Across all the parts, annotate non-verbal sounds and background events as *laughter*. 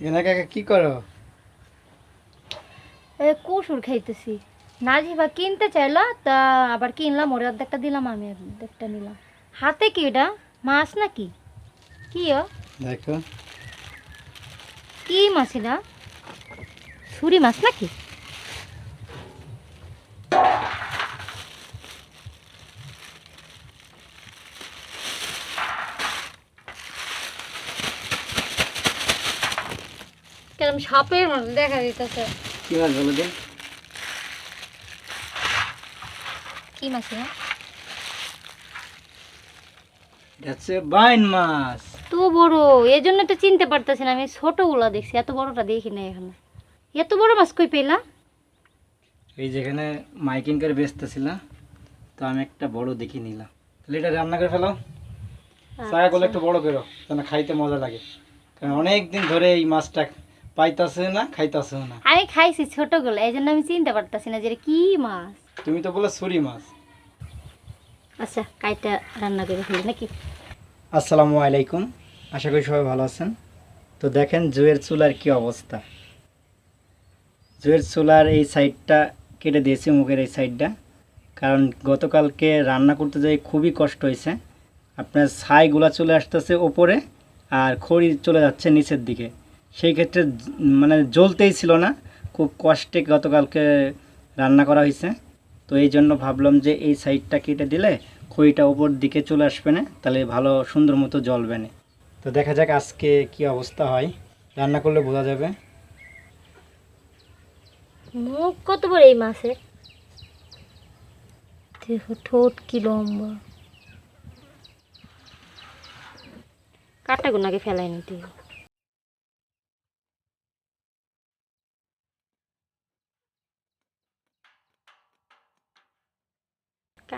এখানে কাকা কি করো? এ কুসুর খাইতেছি। নাজিবা কিনতে চাইলো তা আবার কিনলাম ওর অর্ধেকটা দিলাম আমি অর্ধেকটা নিলাম। হাতে কি এটা? মাছ নাকি? কি ও? দেখো। কি মাছ এটা? ছুরি মাছ নাকি? কেরম সাপের মতো দেখা দিতেছে। কি মাছ বলো দিন কি মাছ বাইন মাছ। তো বড় এই জন্য তো চিনতে পারতেছি না আমি ছোটগুলো দেখছি এত বড়টা দেখি না এখানে। এত বড় মাছ কই পেলা? এই যেখানে মাইকিং করে বেচতেছিলাম তো আমি একটা বড় দেখে নিলাম। তাহলে এটা রান্না করে ফেলো চায়া করলে একটু বড় করো যেন খাইতে মজা লাগে। কারণ অনেক দিন ধরে এই মাছটা পাইতাছে না খাইতাছে না। আমি খাইছি ছোটগুলো এই জন্য আমি চিনতে পারতেছি না যে এটা কি মাছ। তুমি তো বলে ছুরি মাছ। আচ্ছা কাইটা রান্না করে ফেলি নাকি? আসসালামু আলাইকুম আশা করি সবাই ভালো আছেন। তো দেখেন জুয়ের চুলার কি অবস্থা। জুয়ের চুলার এই সাইডটা কেটে দিয়েছি মুখের এই সাইডটা। কারণ গতকালকে রান্না করতে যাই খুবই কষ্ট হয়েছে। আপনার ছাইগুলা চলে আসতেছে ওপরে আর খড়ি চলে যাচ্ছে নিচের দিকে। সেই ক্ষেত্রে মানে জ্বলতেই ছিল না। খুব কষ্টে গতকালকে রান্না করা হয়েছে। তো এই জন্য ভাবলাম যে এই সাইডটা কেটে দিলে খড়িটা ওপর দিকে চলে আসবে না তাহলে ভালো সুন্দর মতো জ্বলবে না। তো দেখা যাক আজকে কি অবস্থা হয়। রান্না করলে বোঝা যাবে। মুখ কত বড় এই মাছের? দেখো ঠোঁট কি লম্বা। কাটা গুনাকে ফেলাই নিতে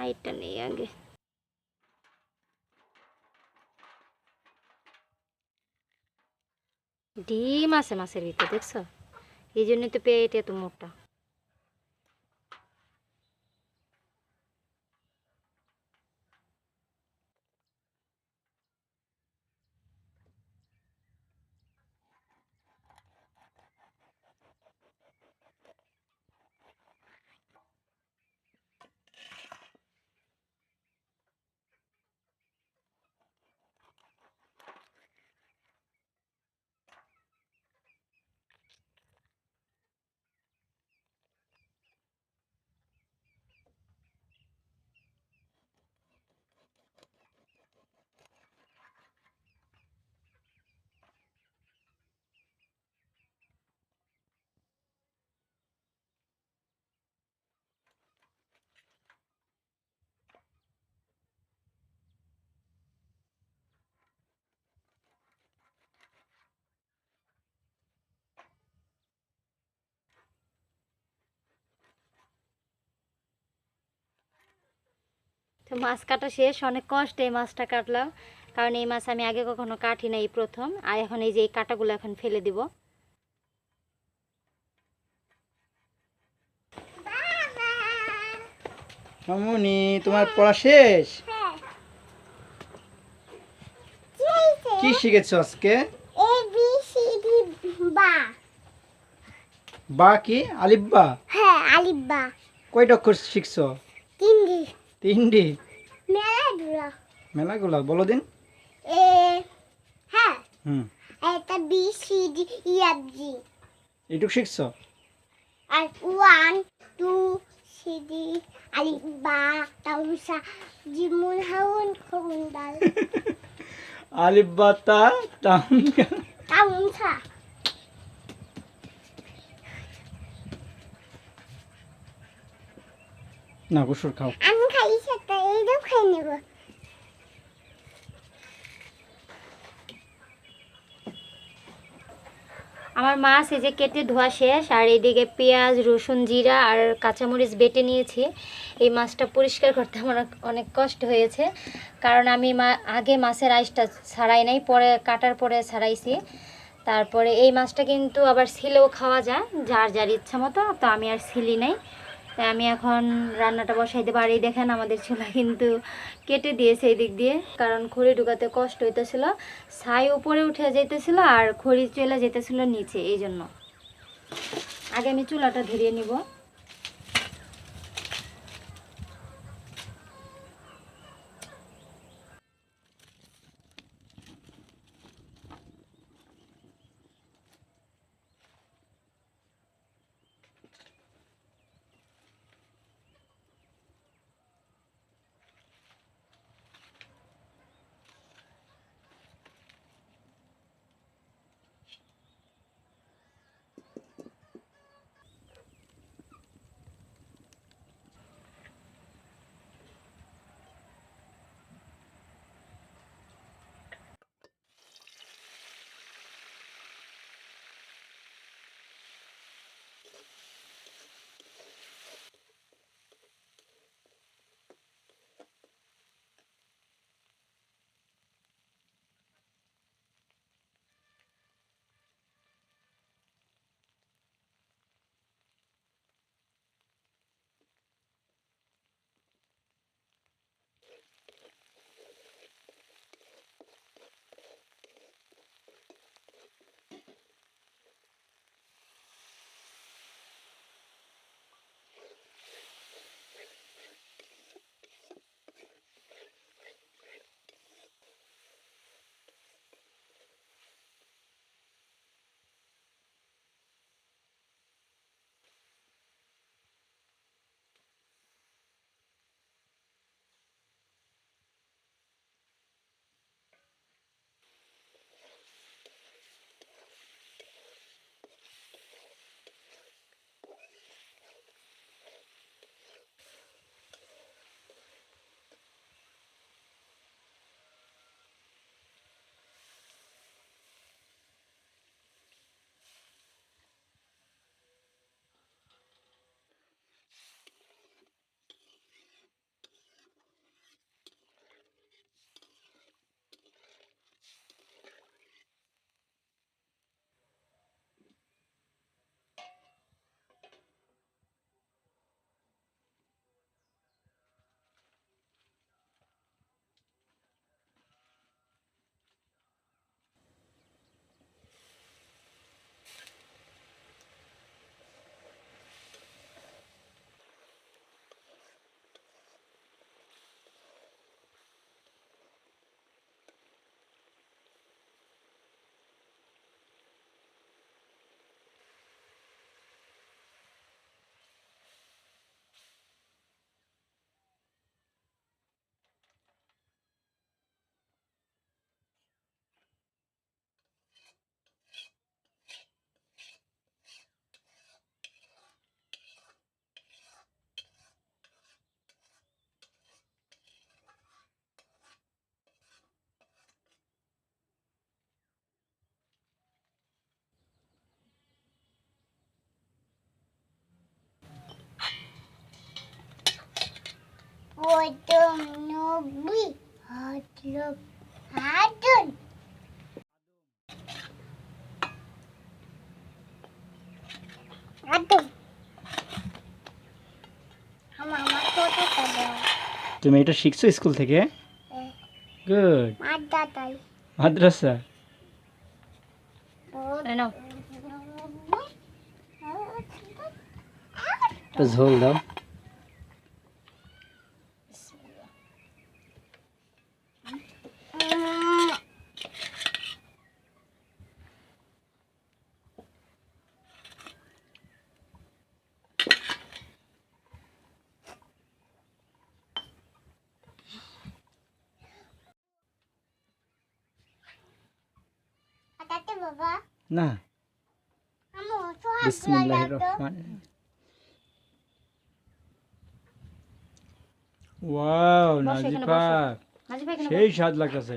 কাইটা নেই আগে ডিম আছে মাছের ভিতরে দেখছ এই জন্য তো পেট এত মোটা তো মাছ কাটা শেষ অনেক কষ্টে এই মাছটা কাটলাম। কারণ এই মাছ আমি আগে কখনো কাটি না এই প্রথম আর এখন এই যে এই কাটাগুলো এখন ফেলে দিব। মামুনি তোমার পড়া শেষ? কি শিখেছো আজকে? A B C D বা। বা কি? আলিব্বা হ্যাঁ আলিব্বা কয়টা অক্ষর শিখছো? তিনটি। তিনটি। মেলা দুলা মেলাগুলা বলো দিন। এ হ্যাঁ। হুম। এটা B C D E F G. এইটুকু শিখছো? আর ওয়ান টু সি ডি আলিব্বা তাউসা জিমুল হাউন খুন্দাল *laughs* আলিব্বা তা তাম তাউসা না গোসর খাও। এইটাও খাই নেব। আমার মাছ এই যে কেটে ধোয়া শেষ, আর এদিকে পেঁয়াজ, রসুন, জিরা আর কাঁচামরিচ বেটে নিয়েছি। এই মাছটা পরিষ্কার করতে আমার অনেক- কষ্ট হয়েছে, কারণ আমি মা, আগে মাছের আইসটা ছাড়াই নাই, পরে কাটার পরে ছাড়াইছি। তারপরে এই মাছটা কিন্তু আবার ছিলেও খাওয়া যায়, যার যার ইচ্ছা মতো, তো আমি আর ছিলি নাই। তাই আমি এখন রান্নাটা বসাই দেবো দেখেন আমাদের চুলা কিন্তু কেটে দিয়েছে এই দিক দিয়ে। কারণ খড়ি ঢুকাতে কষ্ট হইতেছিল, ছাই উপরে উঠে যেতেছিল আর খড়ি চলে যেতেছিল নিচে এই জন্য আগে আমি চুলাটা ধরিয়ে নিব। প্রথম নবী হজরত আদম আদম আমার আমার ফটোটা দাও তুমি এটা শিখছো স্কুল থেকে? গুড মাদাতাই মাদ্রাসা? এই নাও তো ঝোল দাও। না। রহমান। ওয়াও নাজিফা। সেই স্বাদ লাগতেছে।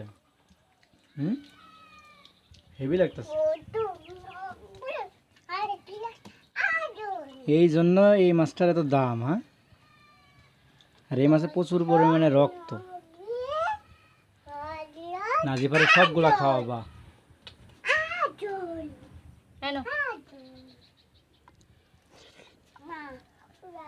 হুম? হেভি লাগতেছে। এই জন্য এই মাছটার এত দাম হ্যাঁ? আর এই মাছে প্রচুর পরিমাণে রক্ত। নাজিফারে সবগুলা খাওয়াবা আদম এই নাও আদম মা পুরা